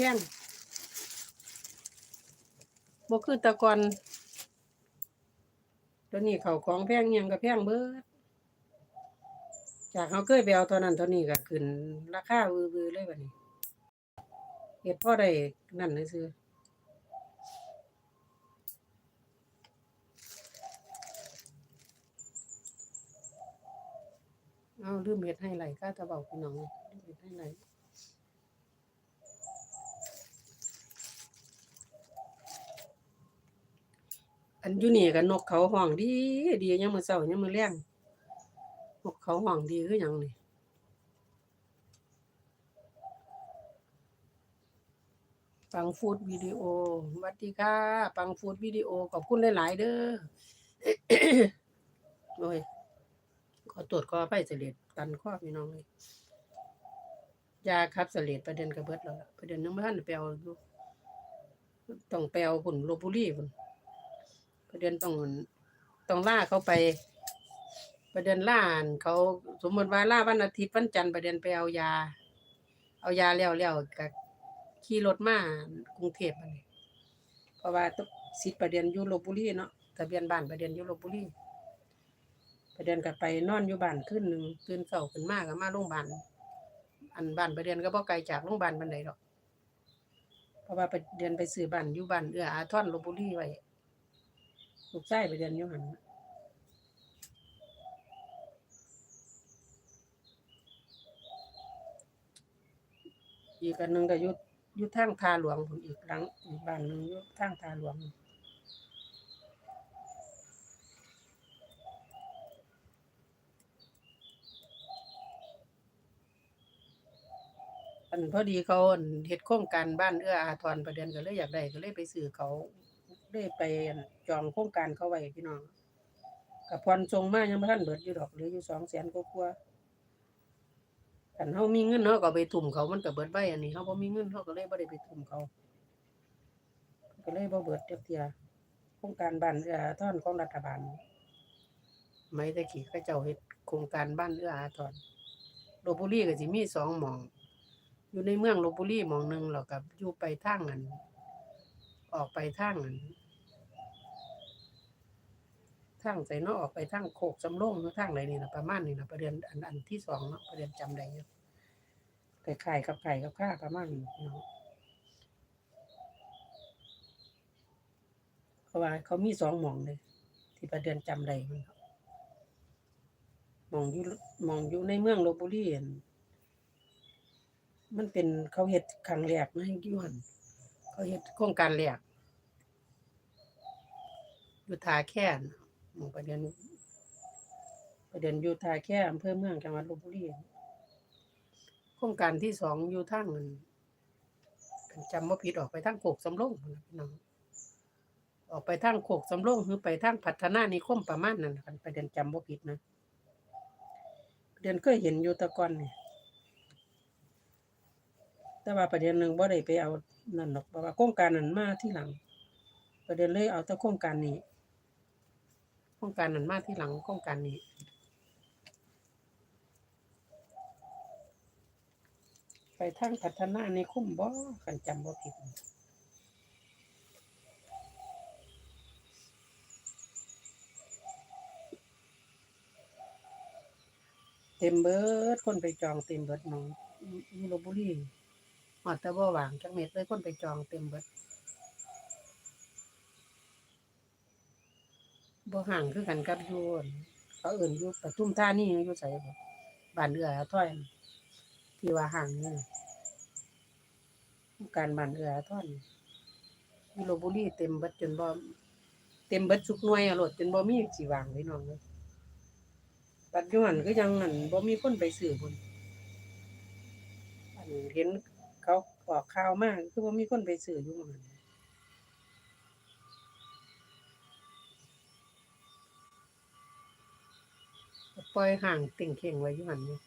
แพงบ่คือตะกอนตัวนี้เขาของแพงอิหยังก็แพงเบิด จากเขาเคยไปเอาเท่านั้นเท่านี้ก็ขึ้น ราคาอือบือเลยบัดนี้เฮ็ดพอได้นั่นเลยซื่อเอาลืมเฮ็ดให้ไหลค่าตะเบาพี่น้องลืมเฮ็ดให้ไหลันอยู่นี่ก็นนกเขาห้องดีดียามมื้อเช้ายามมื้อแลงนกเขาห้องดีคือหยังนี่ปังฟูดวิดีโอสวัสดีค่ะ ปังฟูดวิดีโอขอบคุณหลายๆเด้อโอ้ยขอตรวจขอไปเสเลดตันข้อพี่น้องเลยยาครับเสเลดประเด็นกระเบิดแล้วประเด็นนึงบ้านไปเอาต้องไปเอาผุนโลบุรีผุน ประเด็นต้องต้องล่าเขาไป ประเด็นล่าเขาสมมติว่าล่าวันอาทิตย์วันจันทร์ประเด็นไปเอายา เอายาแล้วแล้วก็ขี่รถมากรุงเทพมานี่เพราะว่าต้องสิทธิ์ประเด็นยู่ลพบุรีเนาะทะเบียนบ้านประเด็นยู่ลพบุรีประเด็นก็ไปนอนอยู่บ้านคืนหนึงตื่นเช้าขึ้นมาก็มาโรงพยาบาลอันบ้านประเด็นก็บ่ไกลจากโรงพยาบาลปานใดดอกเพราะว่าประเด็นไปซื้อบ้านอยู่บ้านเอื้ออาทรลพบุรีไว้ ลูกชายประเด็นอยู่หันอีกอันหนึ่งก็ยู่อยู่ทางทาหลวงอีกหลังอีกบ้านหนึ่งยู่ทางทาหลวงอันพอดีเขาเฮ็ดโครงการบ้านเอื้ออาทรประเด็นก็เลยอยากได้ก็เลยไปซื้อเขา เลยไปจองโครงการเขาไว้พี่น้องก็ผ่อนส่งมายังบ่ทันเบิดอยู่ดอกเหลืออยู่200,000กว่าๆคันเฮามีเงินเฮาก็ไปทุ่มเขามันก็เบิดไว้อันนี้เฮาบ่มีเงินเฮาก็เลยบ่ได้ไปทุ่มเขา ก็เลยบ่เบิดจักเทียโครงการบ้านเอื้ออาทรของรัฐบาลไมแต่กี้เขาเจ้าเฮ็ดโครงการบ้านเอื้ออาทรลพบุรีก็สิมีสองหม้อง อยู่ในเมืองลพบุรีหม้องหนึงแล้วก็อยู่ไปทางอัน ออกไปทางอันทางไสเนาะออกไปทางโคกสำโรงหรือทางไหนนี่ล่ะประมาณนี้ล่ะประเด็นอันอันที่สองเนาะประเด็นจำได้อยู่คล้ายๆกับไก่กับข้าประมาณนี้เนาะเพราะว่าเขามีสองหม่องเลย ที่ประเดือนจำได้มันหม่องอยู่หม่องอยู่ในเมืองลพบุรีอั่นมันเป็นเขาเฮ็ดครั้งแรกนะยู่หั่น เขาเฮ็ดโครงการแรกอยู่ทาแค่นหม่องประเด็นประเด็นอยู่ทาแค่อำเภอเมืองจังหวัดลพบุรีโครงการที่สองอยู่ทางนั้นคันจำบ่าผิดออกไปทางโคกสำโรงพุ่นน่ะพี่น้องออกไปทางโคกสำโรงหรือไปทางพัฒนานิคมประมาณนั้นคันประเด็นจำบ่าผิดนะประเด็นเคยเห็นอยู่ตะกอนเนี่ยแต่ว่าประเด็นหนึ่งบ่าได้ไปเอา นั่นดอกเพราะว่าโครงการนั้นมาที่หลังประเด็นเลยเอาแต่โครงการนี้โครงการนั้นมาที่หลังโครงการนี้ไปทางพัฒนาในคุ้มบ่คันจำบ่ผิดเต็มเบิดคนไปจองเต็มเบิดน้องอยู่ลบุรี ฮอดต่บ่หวางจักเม็ดเลยคนไปจองเต็มเบิดบ่ห่างคือกันกับยูนเขาอิ้นอยู่ปทุมธานีอยู่ไสบ่บ้านเอืออาทรที่ว่าห่างนี่การบ้านเอืออาทรอยู่ลบุรีเต็มเบิดจนบ่เต็มเบิดทุกหน่วยอะโลดจนบ่มีสิว่างพี่น้องเอ้ยปัจจุบันก็ยังนั่นบ่มีคนไปซื้อพุ่อันเห็น เขาออกข่าวมาก คือว่ามีคนไปสื่ออยู่หม้องนั้นปล่อยห่างติ่งเข่งไว้อยู่หันนี่